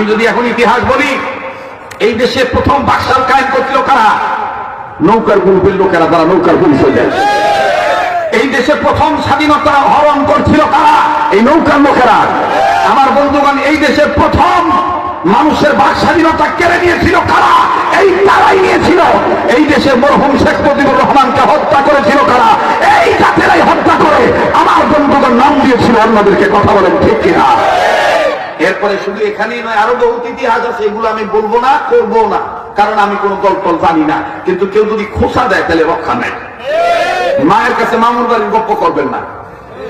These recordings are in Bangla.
আমি যদি এখন ইতিহাস বলি, এই দেশে প্রথম বাকশাল কায়েম করছিল কারা? নৌকার গ্রুপের লোকেরা তারা নৌকার পরিচয় দেয় এই দেশে প্রথম স্বাধীনতা হরণ করছিল কারা? এই নৌকার লোকেরা। আমার বন্ধুগণ, এই দেশে প্রথম মানুষের বাক স্বাধীনতা কেড়ে নিয়েছিল কারা? এই তারাই নিয়েছিল। এই দেশে মরহুম শেখ মুজিবুর রহমানকে হত্যা করেছিল কারা? এই জাতেরাই হত্যা করে আমার বন্ধুগণ নাম দিয়েছিল, অন্যদেরকে কথা বলেন ঠিক কিনা? এরপরে শুধু এখানেই নয়, আরও বহুত ইতিহাস আছে, এগুলো আমি বলব না, করব না, কারণ আমি কোন টল জানি না। কিন্তু কেউ যদি খোসা দেয়, তাহলে রক্ষা নেয়। মায়ের কাছে মামুর বাড়ির গপ্প করবেন না।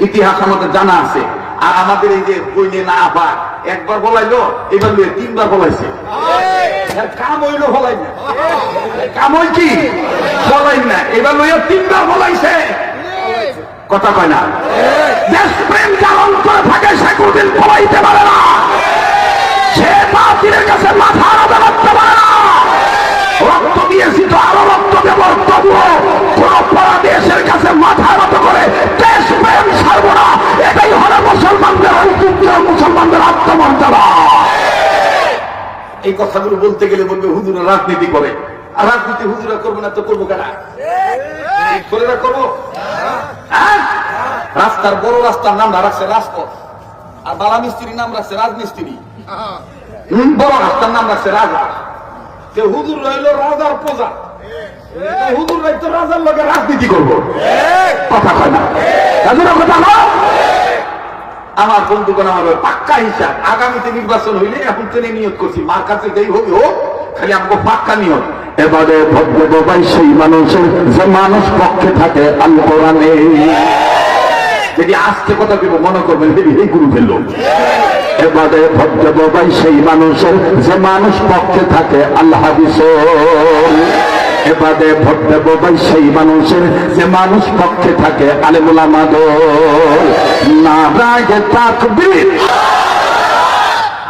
ইতিহাস আমাদের জানা আছে। আর আমাদের এই যে বইনে না আবা একবার বলাইলো, এবার লইয়া তিনবার বলাইছে। এর কাম হইল বলাই না কাম কি? বলাই না এবার লইয়া তিনবার বলাইছে। কথা কয় না। করে থাকে, সে কোনদিন পারে না। সে কাছে মাথা আলাদা রাখতে পারে না। রক্ত দিয়েছি তো আরও রক্ত তবুও কোন দেশের কাছে মাথা করে ছাড়ব না। এটাই হলো মুসলমানদের ঐতিহ্য মুসলমানদের আত্মমর্যাদা। এই কথাগুলো বলতে গেলে বলবে, হুজুরা রাজনীতি করে। আর রাজনীতি হুজুরা করব না, তো করব কেনা? না করব? হ্যাঁ? রাস্তার বড় রাস্তার নাম রাখছে রাজপথ। আর বালা মিস্ত্রির নাম রাখছে রাজমিস্ত্রি। বড় রাস্তার নাম রাখছে রাজা। যে হুজুর রইল রাজার প্রজা। করব। কথা? আমার বন্ধুগণ, আমার পাক্কা হিসাব। আগামীতে নির্বাচন হইলে নিয়োগ করছি। মার কাছে খালি আমাকে পাক্কা নিয়োগ। এবারে ভদ্র বাবাই সেই মানুষের যে মানুষ পক্ষে থাকে আল কোরআনে। যদি আসতে কথা কেউ মনে করবেন দেবী এই গুরু ফেলল এবারে ভদ্র বাবাই সেই মানুষের যে মানুষ পক্ষে থাকে আল্লাহ এবারে ভদ্র বাবাই সেই মানুষের যে মানুষ পক্ষে থাকে আলেমুলামাদর না, রাগে তাকবীর।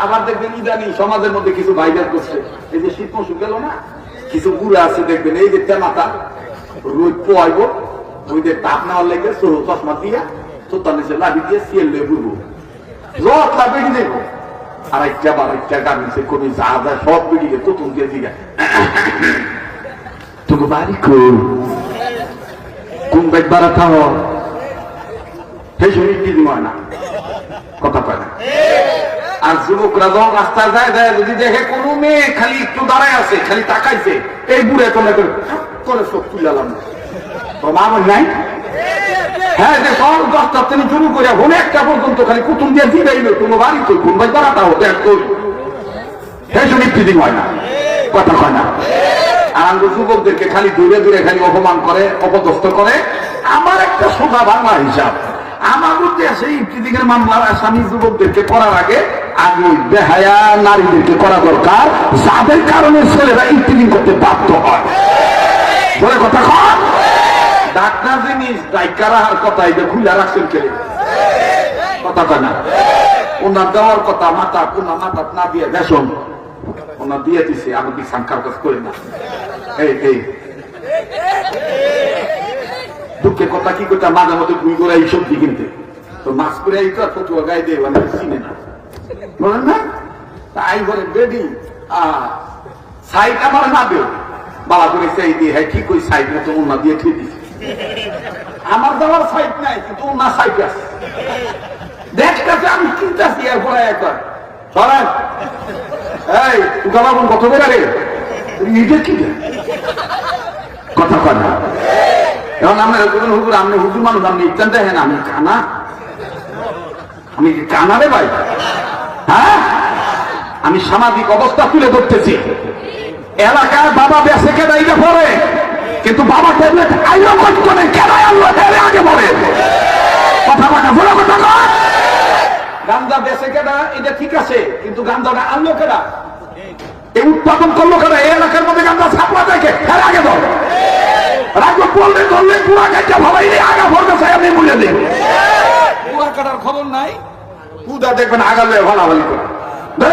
আবার দেখবেন ইদানি সমাজের মধ্যে কিছু ভাইরাল করছে। এই যে শীত মৌসুম গেল না? কিছু বুড়ে আছে, দেখবেন, এই যে তেমাতা রোদ পোয়াইব, ওই যে তাপ নেওয়ার লেগে সরু চশমা দিয়া তোতার নিচে লাঠি দিয়ে সিএল লয়ে ঘুরবো। রথ না বেরিয়ে দেবো। আর একটা বার একটা গাড়িছে কোন যা যা সব বেরিয়ে দিয়ে দিগা। তোকে বাড়ি কোন কোন বাড়াতে হয় সেই শরীর না কথা কয় না। আর যুবকরা যখন রাস্তায় যায় যায়, যদি দেখে কোন মেয়ে খালি একটু দাঁড়ায় আছে, খালি তাকাইছে, এই বুড়ে তোমরা করে করে তুলালাম। নাই? হ্যাঁ সব করে খালি কুতুম দিয়ে দিয়ে দিল তোমার বাড়ি কই? কোন ভাই দাঁড়াতা হো দেখ কই। সেই জন্য ফিদিং হয় না, কথা কয় না। খালি দূরে দূরে খালি অপমান করে, অপদস্থ করে, আমার একটা সোজা বাংলা হিসাব। আমার মধ্যে সেই ইফতিদিকের মামলার আসামি যুবকদেরকে করার আগে আগে বেহায়া নারীদেরকে করা দরকার, যাদের কারণে ছেলেরা ইফতিদিন করতে বাধ্য হয়। বলে কথা কন। ডাক্তার জিনিস ডাইকার আর কথা এটা খুলে রাখছেন কে কথা কয় না। ওনার দেওয়ার কথা, মাথা কোনা মাথা না দিয়ে বেসন। ওনার দিয়ে দিছে, আমি সাংকার কাজ করি না। এই এই। দুঃখের কথা কি করতে মাঝে মধ্যে গুই করে এই সবজি কিনতে। তো মাছ করে এই তো ফতুয়া গায়ে দেয় মানে চিনে না। বলেন না? তাই বলে বেডি আমার না দেও বাবা করে সেই দিয়ে হ্যাঁ ঠিক ওই মতো দিয়ে ঠিক আমার দেওয়ার সাইড নাই, কিন্তু আছে। আমি চিন্তাছি এরপরে একবার। সরেন। এই তুকা বাবুন কত বেড়া রে? এটা কি? কথা না। এখন বলবেন হুজুর, আপনি হুজুর মানুষ, আপনি ইচ্ছান দেখেন আমি কানা আমি কি ভাই? হ্যাঁ? আমি সামাজিক অবস্থা তুলে ধরতেছি। এলাকায় বাবা বেসে কে দায়িত্ব পড়ে কিন্তু বাবা ট্যাবলেট আইলো করে কেন আল্লাহ আগে পড়ে কথা কথা বলে কথা গান্দা বেসে কেনা এটা ঠিক আছে, কিন্তু গান্দাটা আনলো কেনা এই উৎপাদন করল কেনা এই এলাকার মধ্যে গান্দা ছাপলা দেখে, এর আগে ধর রাখো বললে ধরলে কাজটা ভালোই নেই আগা ভরবে সাহেব কাটার খবর নাই। পুদা দেখবেন করে। দে,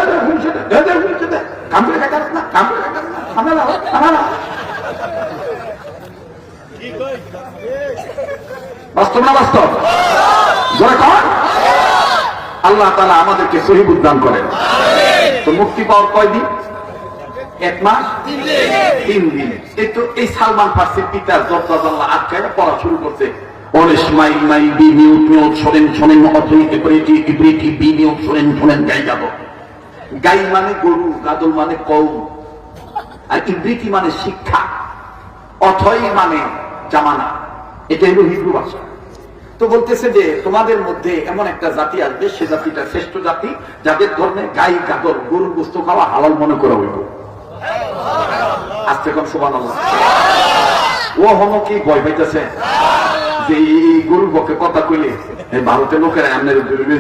ঘুমছে দে। কামড়ে খাইতে না, কামড়ে বাস্তব না বাস্তব? জোরে কর। আল্লাহ তালা আমাদেরকে সহি উদ্যান করেন। তো মুক্তি পাওয়ার কয়দিন? এক মাস? তিন দিন। এই তো এই সালমান জব্দাজাল্লাহ আটকায় পড়া শুরু করছে। মানে গাদল মানে মানে শিক্ষা। অথই মানে জামানা। এটা হলো হিব্রু ভাষা। তো বলতেছে যে, তোমাদের মধ্যে এমন একটা জাতি আসবে, সে জাতিটা শ্রেষ্ঠ জাতি, যাদের ধর্মে গাই গাদর গরুর বস্ত খাওয়া হালাল মনে করা হইব। আজকে কোন সুবান ও হম কি ভয় পাইতেছে? যে এই গরুর পক্ষে কথা কইলে, এই ভারতের লোকেরা এমনি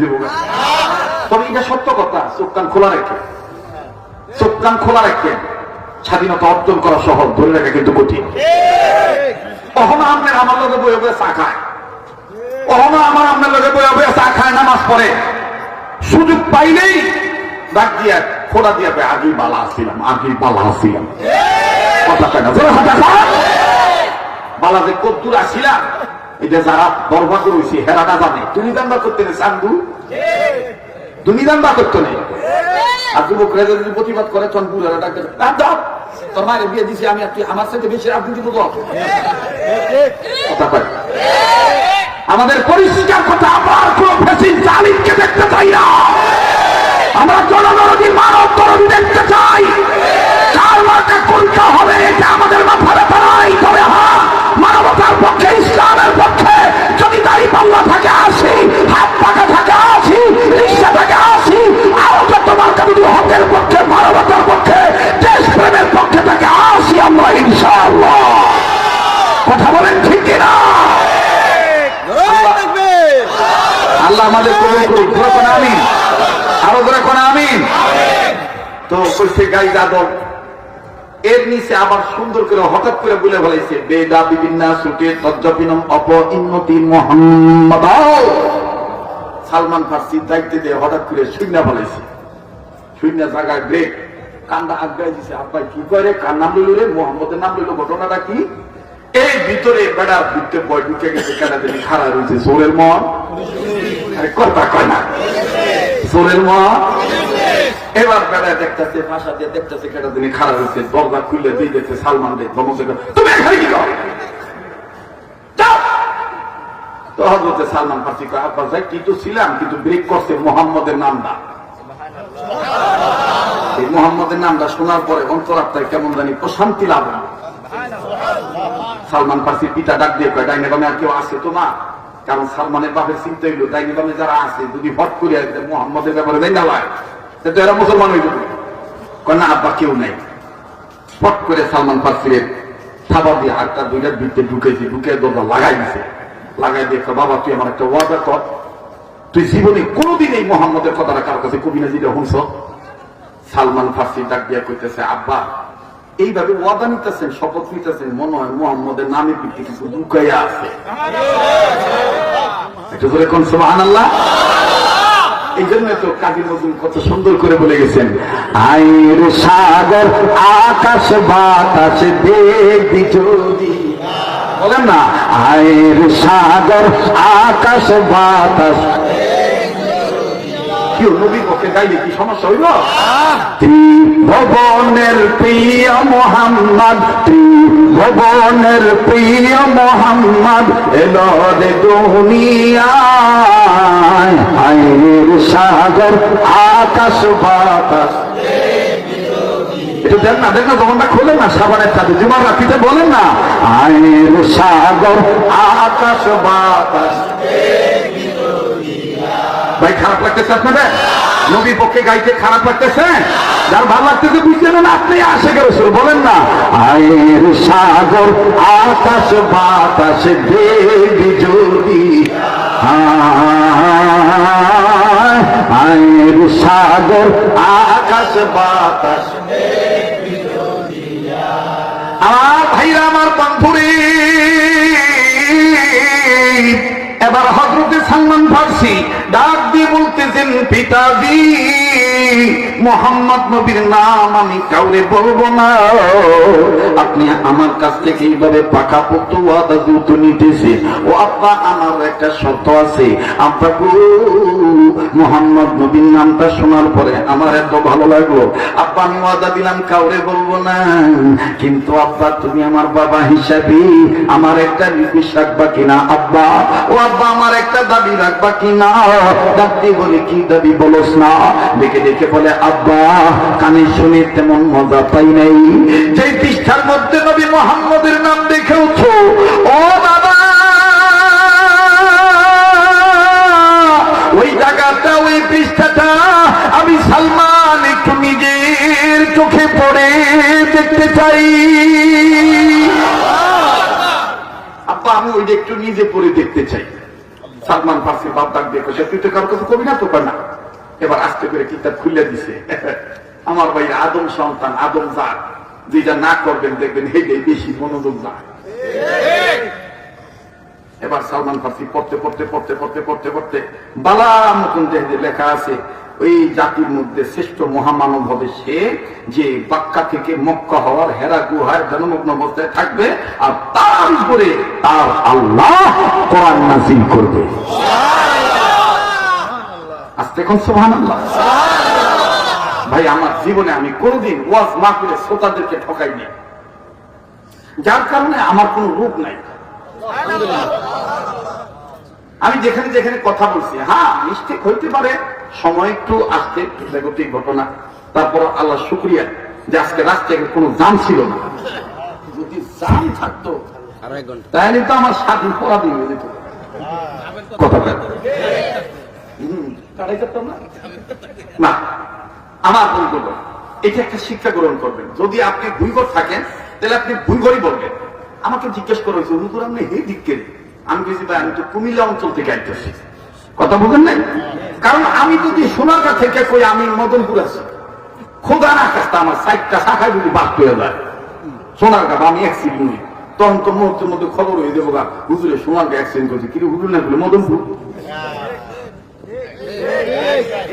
দিব তবে এটা সত্য কথা, চোখ কান খোলা রেখে। চোখ কান খোলা রাখে। স্বাধীনতা অর্জন করা সহজ ধরে রাখা কিন্তু কঠিন। কখনো আপনার আমার লোকে বয়ে বয়ে চা খায়? কখনো আমার আপনার লোকে বয়ে বয়ে চা খায়, নামাজ পড়ে? সুযোগ পাইলেই ডাক দিয়া দিয়া আগেই বালা আসছিলাম আগেই বালা কয়। বালা যে কদ্দুর আসছিলাম এটা যারা বরবাদ রয়েছে, হেরাটা জানে। তুমি করতে নেই তুমি করতে নেই? আর যুবকরা যদি প্রতিবাদ করে, তখন বুড়ারা ডাক্তার দাও তোর মায়ের বিয়ে দিছি আমি আমার সাথে বেশি আমাদের পরিষ্কার কথা আমার কোন জালিমকে দেখতে চাই না। আমরা জনদরদি মানব দরদি দেখতে চাই কার মার্কা কোনটা হবে, এটা আমাদের মাথা ব্যথা নাই তবে হ্যাঁ মানবতার পক্ষে, ইসলামের পক্ষে যদি দাড়ি পাল্লা থাকে আসি হাত পাকা থাকে আসি রিক্সা থাকে আসি আহত তোমার যদি হকের পক্ষে, মানবতার পক্ষে, দেশপ্রেমের পক্ষে থাকে আসি আমরা ইনশাআল্লাহ। কথা বলেন ঠিক কিনা? আল্লাহ আমাদের কবুল করুক। ধরে কোন আমিন। আরও ধরে কোন, আমিন? তো কইছে গাই যাদব এর নিচে আবার সুন্দর করে হঠাৎ করে বলে ফেলাইছে বেদা বিভিন্ন সুটে তজ্জপিনম অপ মোহাম্মদ সালমান ফার্সি দায়িত্ব দিয়ে হঠাৎ করে শূন্য ফেলাইছে শূন্য জায়গায় ব্রেক কান্দা আগ্রায় দিছে, আব্বাই, কি করে কার নাম লইল রে? মোহাম্মদের নাম লইল, ঘটনাটা কি? এই ভিতরে বেড়ার ভিতরে বয় ঢুকে গেছে, কেনা দিন খাড়া রয়েছে। সোরের মন? আরে কথা কয় না। সোরের মন? সালমান রে ধমক তুমি এখানে কি করো? তো হজরতে সালমান ফার্সি কয়, আব্বা যাই ছিলাম, কিন্তু ব্রেক করছে মোহাম্মদের নামটা। মোহাম্মদের নামটা শোনার পরে অন্তরাত্মায় কেমন জানি প্রশান্তি লাভ হয়। সালমান ফার্সির পিতা ডাক দিয়ে কয়, ডাইনে বামে আর কেউ আছে তো না? কারণ সালমানের বাপের চিন্তা হইল, ডাইনে যারা আছে, যদি হট করে একদম মোহাম্মদের ব্যাপারে দেয় না হয় তো এরা মুসলমান হইল না। আব্বা, কেউ নাই। ফট করে সালমান ফার্সির খাবার দিয়ে হাতটা দুইটার ভিতরে ঢুকেছে ঢুকে দরজা লাগাই দিছে। লাগাই দিয়ে বাবা, তুই আমার একটা ওয়াদা কর। তুই জীবনে কোনোদিন এই মোহাম্মদের কথাটা কার কাছে কবি না যেটা শুনছ? সালমান ফার্সি ডাক দিয়া কইতেছে, আব্বা এইভাবে ওয়াদা নিতেছেন, শপথ নিতেছেন, মনে হয় মোহাম্মদের নামে পিঠে কিছু লুকাইয়া আছে। একটু করে কোন এই জন্য তো কাজী নজরুল কত সুন্দর করে বলে গেছেন, আইর সাগর, আকাশ, বাতাস দেখবি যদি। বলেন না, আইর সাগর, আকাশ, বাতাস কি নবীর পক্ষে গাইলে কি সমস্যা হইল ত্রিভুবনের প্রিয় মোহাম্মদ ত্রিভুবনের প্রিয় মোহাম্মদ এলো রে দুনিয়ায় সাগর আকাশ বাতাস। একটু দেন না দেন না দোকানটা খোলে না সাবানের সাথে জুমার রাত্রিতে বলেন না আইনের সাগর আকাশ বাতাস। ভাই খারাপ লাগতেছে আপনাদের? নবীর পক্ষে গাইতে খারাপ লাগতেছে? যার ভালো লাগতেছে বুঝতে না? আপনি আসে গেছে বলেন না। আয়ের সাগর আকাশ বাতাস দেবী যদি আয়, আয়ের সাগর আকাশ বাতাস আমার ভাইরা আমার বন্ধুরে এবার হজরতে সালমান ফার্সি দিয়ে বলতেছেন পিতাজি মোহাম্মদ নবীর নাম আমি কাউরে বলব না। আপনি আমার কাছ থেকে এইভাবে পাকা পক্ত ওয়াদা দ্রুত নিতেছে ও আব্বা, আমার একটা শর্ত আছে। আব্বা গো, মোহাম্মদ নবীর নামটা শোনার পরে আমার এত ভালো লাগল। আব্বা, আমি ওয়াদা দিলাম, কাউরে বলব না। কিন্তু আব্বা, তুমি আমার বাবা হিসাবে আমার একটা রিকুয়েস্ট রাখবা কিনা? আব্বা, ও আব্বা, আমার একটা দাবি রাখবা কিনা? দাবি বলে, কি দাবি বলস না? দেখে দেখে বলে আব্বা, কানে শুনে তেমন মজা পাই নাই। যে পৃষ্ঠার মধ্যে নবী মোহাম্মদের নাম দেখেওছ, ও বাবা! ওই জায়গাটা, ওই পৃষ্ঠাটা আমি সালমান একটু নিজের চোখে পড়ে দেখতে চাই। আব্বা, আমি ওইটা একটু নিজে পড়ে দেখতে চাই। সালমান ফার্সি বাপ ডাক দেখো সে তুই তো কারও কাছে কবি না তো না? এবার আস্তে করে কিতাব খুলে দিছে। আমার ভাই আদম সন্তান, আদম জাত। যেটা না করবেন, দেখবেন হেঁটে বেশি মনোযোগ যায় এবার সালমান ফার্সি পড়তে পড়তে পড়তে পড়তে পড়তে পড়তে বালা মতন যে লেখা আছে, ওই জাতির মধ্যে শ্রেষ্ঠ মহামানব হবে সে যে বাক্কা থেকে মক্কা হওয়ার হেরা গুহায় জন্মগ্ন অবস্থায় থাকবে আর তার উপরে তার আল্লাহ কোরআন নাজিল করবে। কোন সুবহান আল্লাহ ভাই আমার জীবনে আমি কোনদিন ওয়াজ না করে শ্রোতাদেরকে ঠকাইনি। যার কারণে আমার কোনো রূপ নাই। আমি যেখানে যেখানে কথা বলছি হ্যাঁ মিস্টেক হইতে পারে সময় একটু আসতে জাগতিক ঘটনা। তারপর আল্লাহ শুক্রিয়া যে আজকে রাস্তায় কোনো জাম ছিল না। যদি জাম থাকতো তাহলে তো আমার স্বাধীন পরাধীন হয়ে যেত। কথাটা হুম, না? আমার এটা একটা শিক্ষা গ্রহণ করবেন। যদি আপনি থাকেন, তাহলে আপনি বলবেন। আমাকে জিজ্ঞেস করা হয়েছে হুজুর, আপনি হে দিককে আমি ভাই, আমি তো কুমিল্লা অঞ্চল থেকে কথা নাই? কারণ আমি যদি সোনারগা থেকে কই, আমি মদনপুর আছি। খোদা না কাছটা আমার সাইডটা শাখায় যদি বাদ করে যায় সোনারগা বা আমি অ্যাক্সিডেন্ট তখন তো মুহূর্তের মধ্যে খবর হয়ে দেবো গা। হুজুরে, সোনারগা অ্যাক্সিডেন্ট করছে। কিন্তু হুজুর না বলে মদনপুর?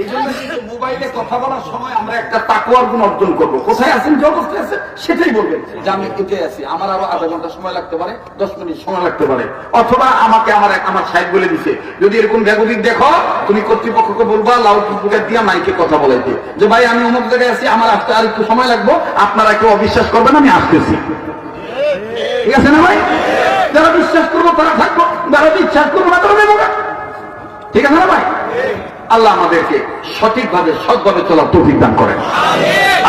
এই জন্য মোবাইলে কথা বলার সময় আমরা একটা তাকুয়ার গুণ অর্জন করব। কোথায় আছেন, যে অবস্থায় আছে সেটাই বলবেন। যে আমি এটাই আছি। আমার আরও আধা ঘণ্টা সময় লাগতে পারে, দশ মিনিট সময় লাগতে পারে। অথবা আমাকে আমার আমার সাহেব বলে দিছে, যদি এরকম ব্যাগদিক দেখো, তুমি কর্তৃপক্ষকে বলবা, লাউড স্পিকার দিয়া মাইকে কথা বলাইতে যে ভাই, আমি অমুক জায়গায় আছি, আমার আসতে আর একটু সময় লাগবো, আপনারা কেউ অবিশ্বাস করবেন, আমি আসতেছি। ঠিক আছে না ভাই? যারা বিশ্বাস করব, তারা থাকব, যারা বিশ্বাস করব না, তারা দেবো ঠিক আছে না ভাই? আল্লাহ আমাদেরকে সঠিকভাবে, সৎভাবে চলার তৌফিক দান করেন।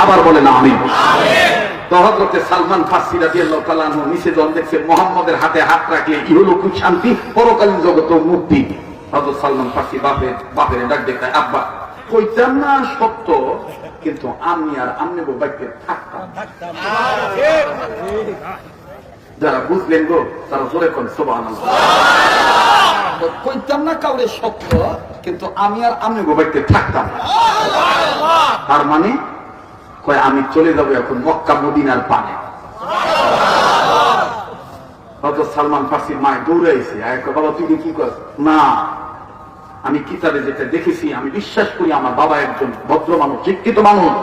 আবার আমি কইতাম না সত্য, কিন্তু আমি আর যারা বুঝলেন গো, তারা জোরে তো কইতাম না কাউরে সত্য কিন্তু আমি আর আমি গোবাইতে থাকতাম তার মানে কয়, আমি চলে যাব এখন মক্কা মদিনার পানে। সালমান ফার্সির মায় দৌড়ে আইসে বাবা, তুই কি কর না, আমি কিতাবে যেটা দেখেছি, আমি বিশ্বাস করি আমার বাবা একজন ভদ্র মানুষ, শিক্ষিত মানুষ।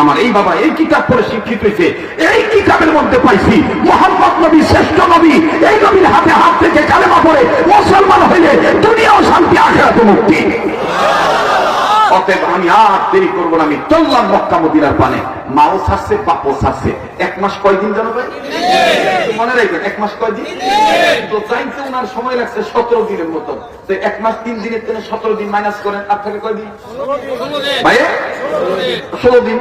আমার এই বাবা এই কিতাব পড়ে শিক্ষিত হয়েছে এই কিতাবের মধ্যে পাইছি মোহাম্মদ নবী শ্রেষ্ঠ নবী এই নবীর হাতে হাত থেকে কালেমা পড়ে মুসলমান হইলে দুনিয়াও শান্তি আখেরাত মুক্তি। অতএব আমি আর দেরি করব না আমি চললাম মক্কা মদিনার পানে। মাও ছাড়ছে বাপও ছাড়ছে এক মাস কয়দিন জানো ভাই? মনে রাখবেন এক মাস কয়দিন? তো চাইতে ওনার সময় লাগছে সতেরো দিনের মতো তো এক মাস তিন দিনের জন্য সতেরো দিন মাইনাস করেন আর থেকে কয়দিন? ভাই ষোলো দিন।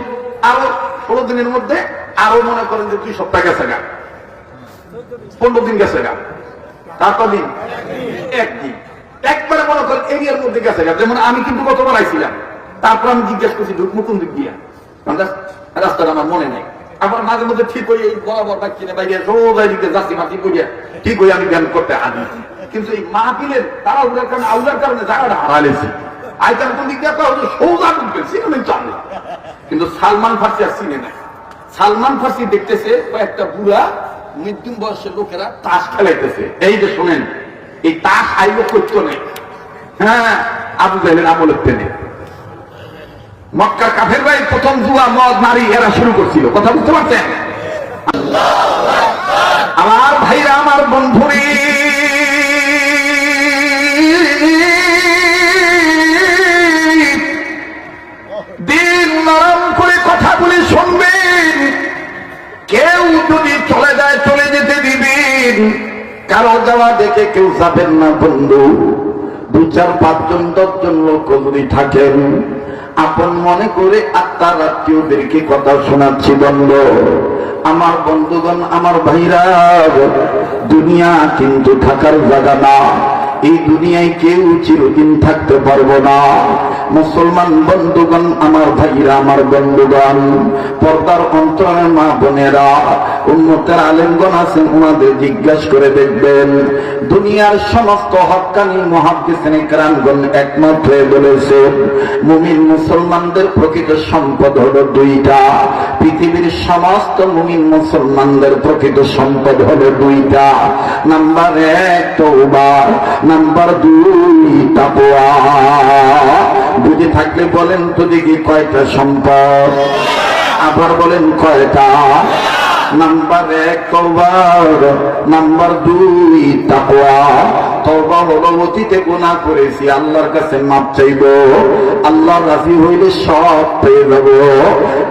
আরও ষোলো দিনের মধ্যে আরও মনে করেন যে দুই সপ্তাহ গেছে গা। পনেরো দিন গেছে গা। তারপর দিন? একদিন। একবারে মনে করেন এরিয়ার মধ্যে গেছে গা। যেমন আমি কিন্তু গতবার আইছিলাম। তারপর আমি জিজ্ঞেস করছি ঢুকবো কোন দিক দিয়া? রাস্তাটা আমার মনে নেই। আবার মাঝে মধ্যে ঠিক হয়ে এই বরাবর কিনে বাইরে সোজা দিকে যাচ্ছি, মাটি করিয়া ঠিক হয়ে আমি ধ্যান করতে আদি কিন্তু এই মাহফিলের তারা উড়ার কারণে আউলার কারণে জায়গাটা হারালেছি আইতাম কোন দিক দিয়ে সোজা ঢুকবেন সিনেমেন চান কিন্তু সালমান ফার্সি আর সিনে নাই। সালমান ফার্সি দেখতেছে কয়েকটা বুড়া মৃত্যু বয়সের লোকেরা তাস খেলাইতেছে। এই যে শোনেন, এই তাস আইলো করতো নেই। হ্যাঁ আবু জাহেলের আমলের তেনে মক্কার কাফের ভাই প্রথম জুয়া মদ, নারী এরা শুরু করছিল। কথা বুঝতে পারছেন? আমার ভাইরা, আমার বন্ধুরে কারও যাওয়া দেখে কেউ যাবেন না, বন্ধু। দু চার পাঁচজন দশজন লোক যদি থাকেন, আপন মনে করে আত্মার আত্মীয়দেরকে কথা শোনাচ্ছি, বন্ধ। আমার বন্ধুগণ, আমার ভাইরা, দুনিয়া কিন্তু থাকার জায়গা না। এই দুনিয়ায় কেউ চিরদিন থাকতে পারব না। মুসলমান বন্ধুগণ, আমার ভাইরা, আমার বন্ধুগণ, পর্দার অন্তরের মা বোনেরা উন্নতের আলেমগণ আছেন ওনাদের জিজ্ঞাসা করে দেখবেন, দুনিয়ার সমস্ত হকানি মহাদিসেন ক্রামগণ একমত হয়ে বলেছেন মুমিন মুসলমানদের প্রকৃত সম্পদ হলো দুইটা, পৃথিবীর সমস্ত মুমিন মুসলমানদের প্রকৃত সম্পদ হলো দুইটা। নাম্বার এক তৌবা নাম্বার দুই তাপোয়া বুঝে থাকলে বলেন তো দেখি কয়টা সম্পদ? আবার বলেন কয়টা? নাম্বার এক তওবার নাম্বার দুই, তাকওয়া। তওবা হলো অতীতে গুনাহ করেছি, আল্লাহর কাছে মাপ চাইব। আল্লাহ রাজি হইলে সব পেয়ে যাব।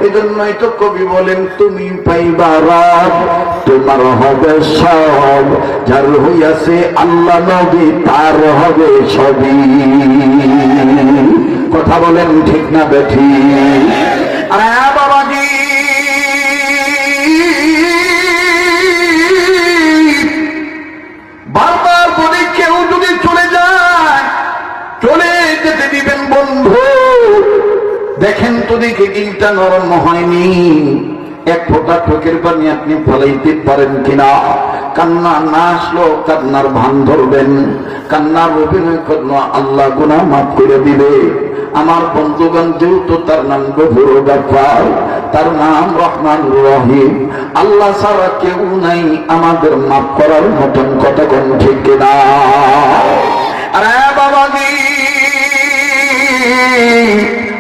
এজন্যই তো কবি বলেন, তুমি পাইবা রব তোমার হবে সব। যার হইয়াছে আল্লাহ নবী, তার হবে সবই। কথা বলেন ঠিক না বেঠি দেখেন তো দেখে দিলটা নরম হয়নি। এক ফোঁটা ঠোকের পানি আপনি ফলাইতে পারেন কিনা? কান্না না আসলো, কান্নার ভান ধরবেন। কান্নার অভিনয় করল, আল্লাহ গুনা মাফ করে দিবে। আমার বন্ধুগণ যেহেতু তার নাম গভুর ব্যাপার তার নাম রহমান রহিম, আল্লাহ ছাড়া কেউ নাই, আমাদের মাফ করার মতন কতক্ষণ ঠিক না আরে বাবাজি!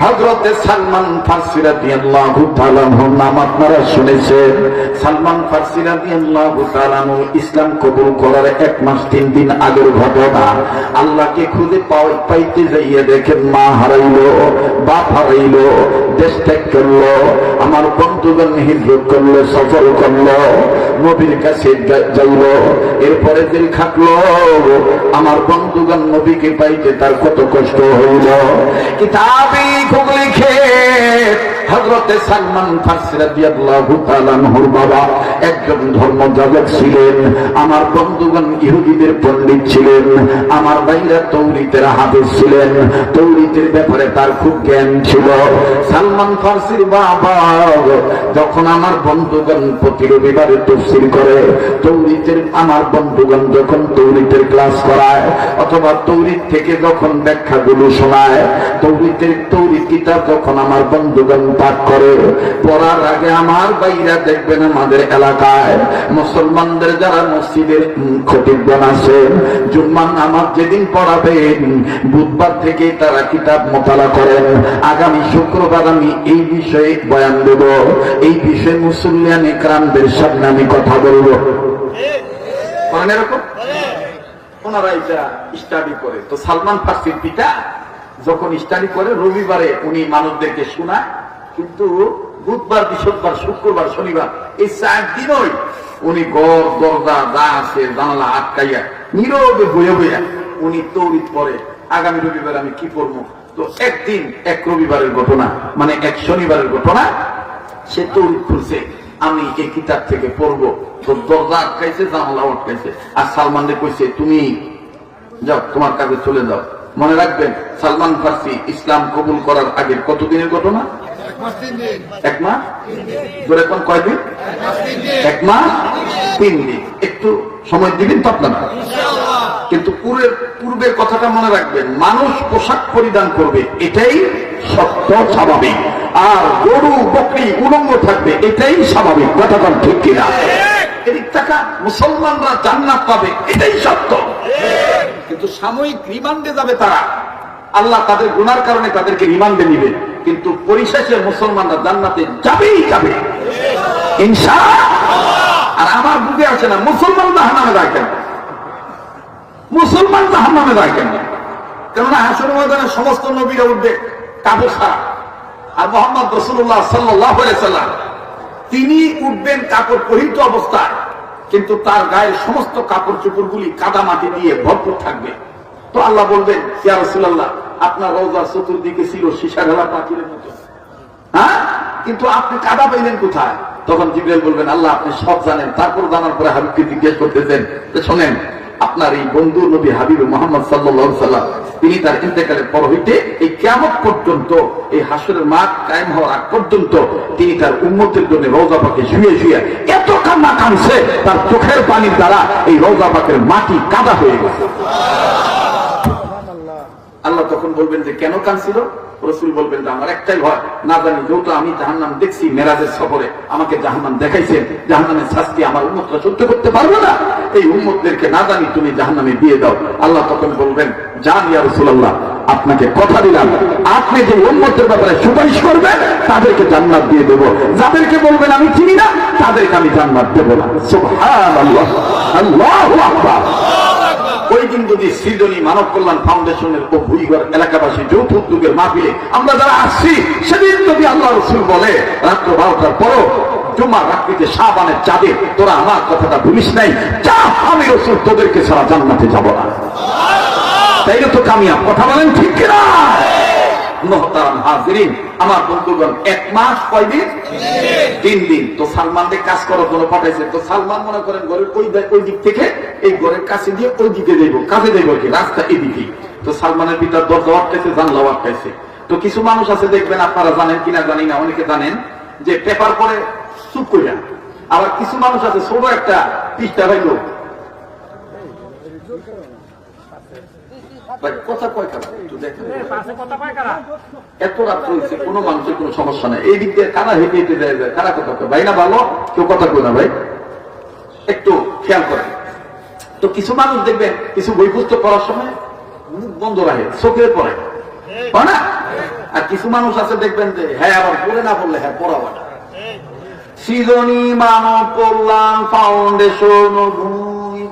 হজরতে সালমান ফার্সি রাদিয়াল্লাহু তাআলা নাম আপনারা শুনেছেন। সালমান ফার্সি রাদিয়াল্লাহু তাআলা ইসলাম কবুল করার এক মাস তিন দিন আগের ঘটনা। আল্লাহকে খুঁজে পাই পাইতে যাইয়ে দেখেন মা হারাইলো, বাপ হারাইলো, দেশ ত্যাগ করল, আমার বন্ধুগণ হিজরত করল, সফর করল, নবীর কাছে যাইলো, এরপরে দিল খাটলো, আমার বন্ধুগণ নবীকে পাইতে তার কত কষ্ট হইল। কিতাবি খুব লিখে হজরতে সালমান বাবা একজন ছিলেন। আমার বন্ধুগণ ইহুদিদের পণ্ডিত ছিলেন। আমার ভাইরা তৌরিতের ছিলেন। তৌরিতের ব্যাপারে তার খুব জ্ঞান ছিল। সালমান ফার্সির বাবা যখন আমার বন্ধুগণ প্রতি রবিবারে করে তৌরিতের আমার বন্ধুগণ যখন তৌরিতের ক্লাস করায় অথবা তৌরিত থেকে যখন ব্যাখ্যাগুলো শোনায় তৌরিতের তৌরিত কিতাব যখন আমার বন্ধুগণ পাঠ করে পড়ার আগে আমার বাইরা দেখবেন আমাদের এলাকায় মুসলমানদের যারা মসজিদের খতিবগণ আছেন জুম্মান নামাজ যেদিন পড়াবেন বুধবার থেকে তারা কিতাব মোতালা করেন। আগামী শুক্রবার আমি এই বিষয়ে বয়ান দেব। এই বিষয়ে মুসলিয়ান ইকরামদের সামনে আমি কথা বলব। এরকম ওনারা এটা স্টাডি করে। তো সালমান ফার্সির পিতা যখন স্টাডি করে, রবিবারে উনি মানুষদেরকে শোনায়, কিন্তু বুধবার, বৃহস্পতিবার, শুক্রবার, শনিবার, এই চার দিনই উনি ঘর, দরজা যা আছে, জানালা আটকাইয়া নীরবে বয়ে বইয়া উনি তৌরিত পরে আগামী রবিবার আমি কি করব? তো একদিন, এক রবিবারের ঘটনা মানে এক শনিবারের ঘটনা, সে তৌরিত খুলছে, আমি এই কিতাব থেকে পড়ব, তো দরজা আটকাইছে, জানালা আটকাইছে। আর সালমানদের কইছে, তুমি যাও, তোমার কাজে চলে যাও। মনে রাখবেন, সালমান ফার্সি ইসলাম কবুল করার আগে কতদিনের ঘটনা? মনে মানুষ পোশাক পরিধান করবে, এটাই সত্য, স্বাভাবিক। আর গরু, বকরি, উলঙ্গ থাকবে, এটাই স্বাভাবিক। কথাটা ঠিক কিনা? এদিক টাকা মুসলমানরা জান্নাত পাবে, এটাই সত্য। কিন্তু সাময়িক রিমান্ডে যাবে তারা। আল্লাহ তাদের গুনার কারণে তাদেরকে রিমান্ডে নিবে। কিন্তু পরিশেষে মুসলমানরা জান্নাতে যাবেই যাবে। আর আমার বুঝে আছে না, মুসলমান জাহান নামে কেন? মুসলমান জাহান নামে কেন? কেননা হাসন ময়দানে সমস্ত নবীরা উঠবে, কাপড় ছাড়া। আর মোহাম্মদ রসুল্লাহ সাল্লাহ তিনি উঠবেন কাপড় পরিহিত অবস্থায়। কিন্তু তার গায়ের সমস্ত কাপড় চোপড়গুলি কাদা মাটি দিয়ে ভরপুর থাকবে। তো আল্লাহ বলবেন রসুল্লাহ আপনার রোজার চতুর্দিকে ছিল সীসা ঘেলা পাখির মতো। হ্যাঁ? কিন্তু আপনি কাদা পাইলেন কোথায়? তখন জিবরাইল বলবেন, আল্লাহ, আপনি সব জানেন। তারপর জানার পরে হাবিবকে জিজ্ঞেস করতেছেন শোনেন আপনার এই বন্ধু নবী হাবিব মোহাম্মদ সাল্লাহ সাল্লাম তিনি তার ইন্তেকালের পর হইতে এই কেমন পর্যন্ত, এই হাসরের মাঠ কায়েম হওয়ার আগ পর্যন্ত তিনি তার উন্নতির জন্য রৌজা পাকে শুয়ে শুয়ে এত কান্না কাঁদছে, তার চোখের পানির দ্বারা এই রৌজা পাকের মাটি কাদা হয়ে গেছে। আল্লাহ তখন বলবেন যে, কেন কানছিল রসুল বলবেন যে, আমার একটাই ভয়। না জানি যেহেতু আমি জাহান্নাম দেখছি মেরাজের সফরে, আমাকে জাহান্নাম দেখাইছেন। জাহান্নামের শাস্তি আমার উন্মতরা সহ্য করতে পারব না। এই উন্মতদেরকে না জানি তুমি জাহান্নামে দিয়ে দাও। আল্লাহ তখন বলবেন জান ইয়া রসুল্লাহ আপনাকে কথা দিলাম। আপনি যে উন্মতের ব্যাপারে সুপারিশ করবেন, তাদেরকে জান্নাত দিয়ে দেবো। যাদেরকে বলবেন আমি চিনি না, তাদেরকে আমি জান্নাত দেবো না। সুবহানাল্লাহ। আল্লাহু আকবার। ওই দিন যদি সৃজনী মানব কল্যাণ ফাউন্ডেশনের ও ভুইগড় এলাকাবাসী যৌথ উদ্যোগের মাহফিলে আমরা যারা আসছি, সেদিন যদি আল্লাহ রসুল বলে, রাত্র বারোটার পরও জুমার রাত্রিতে সাবানের চাঁদে, তোরা আমার কথাটা ভুলিস নাই, যা আমি রসুল তোদেরকে সারা জান্নাতে যাব না। তাই তো কামিয়াব, কথা বলেন ঠিক কিনা? মহতারাম হাজিরিন। আমার বন্ধুগণ এক মাস কয়দিন? তিন দিন। তো সালমানকে কাজ করার জন্য পাঠাইছে। তো সালমান মনে করেন ঘরের ওই ওই দিক থেকে এই ঘরের কাছে দিয়ে ওই দিকে দেব কাজে দেব কি রাস্তা এদিকে। তো সালমানের পিতার দরজা আটকাইছে জানলা আটকাইছে। তো কিছু মানুষ আছে দেখবেন আপনারা জানেন কিনা জানি না অনেকে জানেন যে পেপার পরে চুপ করে আবার কিছু মানুষ আছে ছোট একটা পিসটা ভাইলো কথা কয় কারা? একটু দেখেন। এত রাত হয়েছে কোনো মানুষের কোনো সমস্যা নেই। এই দিক দিয়ে কারা হেঁটে হেঁটে যায় যায় কারা কথা কয়? ভাই না ভালো? কেউ কথা কয় না ভাই? একটু খেয়াল করেন। তো কিছু মানুষ দেখবেন কিছু বই পুস্তক পড়ার সময় মুখ বন্ধ রাখে চোখে পড়ে। হয় না? আর কিছু মানুষ আছে দেখবেন যে হ্যাঁ আবার পড়ে না পড়লে হ্যাঁ পড়াবা না। সৃজনী মানব কল্যাণ ফাউন্ডেশন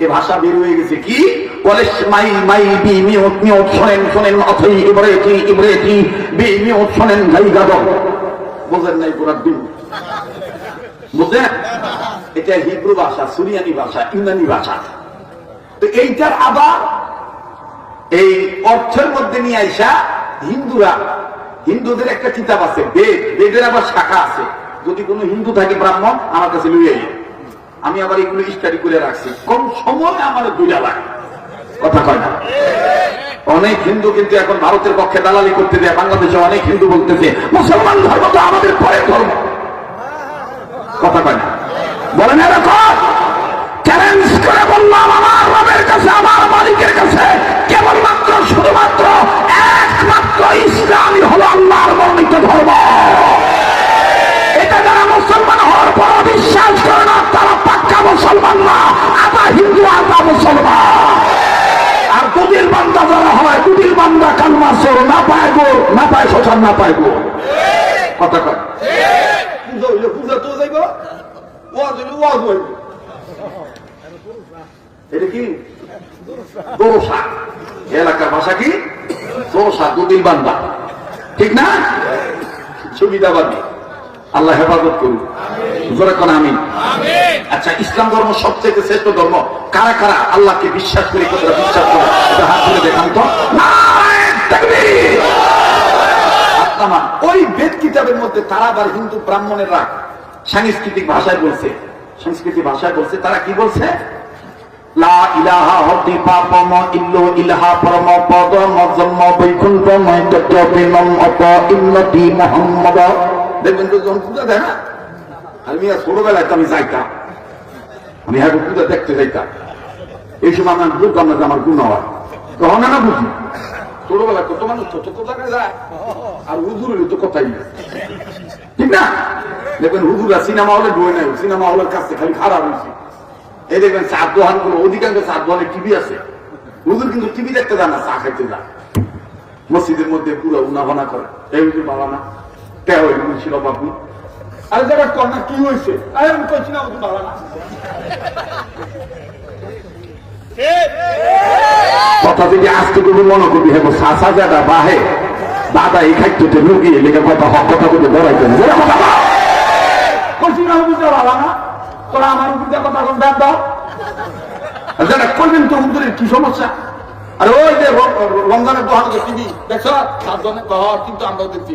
এ ভাষা বের হয়ে গেছে কি? বলে এইটার আবার এই অর্থের মধ্যে নিয়ে আইসা হিন্দুরা। হিন্দুদের একটা কিতাব আছে, বেদ। বেদের আবার শাখা আছে। যদি কোনো হিন্দু থাকে ব্রাহ্মণ, আমার কাছে লুই আমি আবার এগুলো স্টাডি করে রাখছি। কম সময় আমার দুইটা লাগে। কথা কয় না? অনেক হিন্দু কিন্তু এখন ভারতের পক্ষে দালালি করতে দেয় বাংলাদেশে অনেক হিন্দু বলতেছে, মুসলমান ধর্ম তো আমাদের পরের ধর্ম। কথা কয় না? বলেন এরকম চ্যালেঞ্জ করে বললাম আমার রবের কাছে, আমার মালিকের কাছে, কেবলমাত্র শুধুমাত্র একমাত্র ইসলামই হলো আল্লাহর মনোনীত মুসলমান না আতা হিন্দু আতা মুসলমান। আর দুদিন বান্দা যারা হয় দুদিন বান্দা কালমা সর না পায় গো, না পায় শোষণ না পায় গো। কথা কয়। ঠিক না? সুবিধাবাদী। আল্লাহ হেফাজত করুন। জোরে কোন আমি আচ্ছা ইসলাম ধর্ম সবচেয়ে শ্রেষ্ঠ ধর্ম কারা কারা? আল্লাহকে বিশ্বাস করে কতটা বিশ্বাস করে। এটা হাত তুলে দেখান তো। ওই বেদ কিতাবের মধ্যে তারা আবার হিন্দু ব্রাহ্মণেরা সাংস্কৃতিক ভাষায় বলছে। সাংস্কৃতিক ভাষায় বলছে। তারা কি বলছে? লা ইলাহা হতি পাপম ইল্লো ইলাহা পরম পদম জন্ম বৈকুণ্ঠময় তত্ত্ব প্রেমম অপ ইন্নতি মোহাম্মদ। দেখবেন তো যখন পূজা দেয় না? আর মিয়া ছোটবেলায় তো আমি যাইতাম। আমি হ্যাঁ পূজা দেখতে যাইতাম। এই সময় আমি বুঝতাম না যে আমার গুণ হয়। তখন না বুঝি। ছোটবেলা কত মানুষ কত কোথায় যায়। আর হুজুরের তো কথাই। ঠিক না? দেখবেন হুজুরা সিনেমা হলে ঢুয়ে নাই সিনেমা হলের কাছে খালি খারাপ হয়েছে। এই দেখবেন চার দোহানগুলো অধিকাংশ চার দোহানে টিভি আছে। হুজুর কিন্তু টিভি দেখতে যান না, চা খাইতে যান মসজিদের মধ্যে পুরো উনাভানা করে। এই হুজুর বাবা না। তেও ছিল বাবু আরে যারা না, কি হয়েছে? আমি কইছি না বাবা না। কথা যদি আজকে তুমি মনে করবি হ্যাঁ সাসা যাটা বাহে। দাদা এই খাদ্যতে লুকিয়ে লেগে কথা হক কথা বলতে বড়াইতে কইছি না না। তোরা আমার কথা দাও। যারা করবেন তো হুজুরের কি সমস্যা? আরে ওই যে রমজানের দোহান টিভি দেখছ? সাতজনে কিন্তু আমরা দেখছি।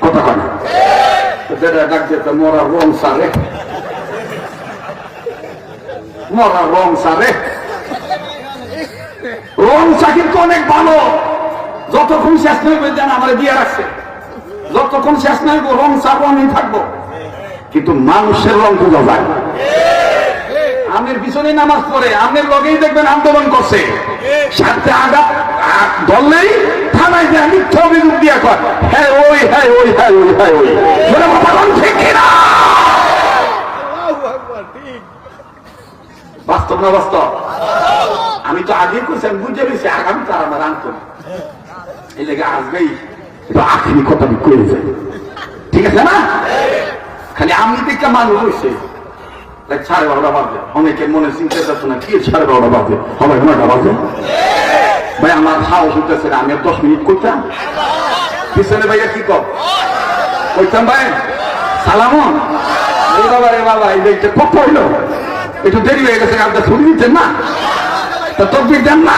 কথা হয় না যেটা ডাক যেতে মরা রং সারে মরা রং সারে রং অনেক ভালো যতক্ষণ শেষ যেন আমার দিয়ে রাখছে যতক্ষণ শেষ রং চা রঙই থাকব কিন্তু মানুষের রং বোঝা যায়। আমের পিছনে নামাজ পড়ে, আমের লগেই দেখবেন আন্দোলন করছে সাথে আগা আ- ধরলেই থানায় যায় মিথ্যা অভিযোগ দিয়া কর। হ্যাঁ ওই হ্যাঁ ওই হ্যাঁ ওই হ্যাঁ ওই। বলে কথা বল ঠিক কিনা বাস্তব না বাস্তব? আমি তো আগে করছি আমি বুঝে পেয়েছি আগামী তার আমার আনতো। এই লেগে আসবেই। এটা আখরি কথা আমি করে যাই। ঠিক আছে না? খালি আমি দেখে মানুষ হয়েছে দেখ সাড়ে বারোটা বাজে। মনে চিন্তা করছে না, কি সাড়ে বারোটা বাজে? হবে নটা বাজে? ভাই, আমার সাহস উঠতেছে না, আমি দশ মিনিট করতাম পিছনে ভাইয়া কি কর? কইতাম, ভাই সালামন বাবা রে বাবা, এই যে কত হইল। একটু দেরি হয়ে গেছে আপনি শুনে দিচ্ছেন না? তা তকবির দেন না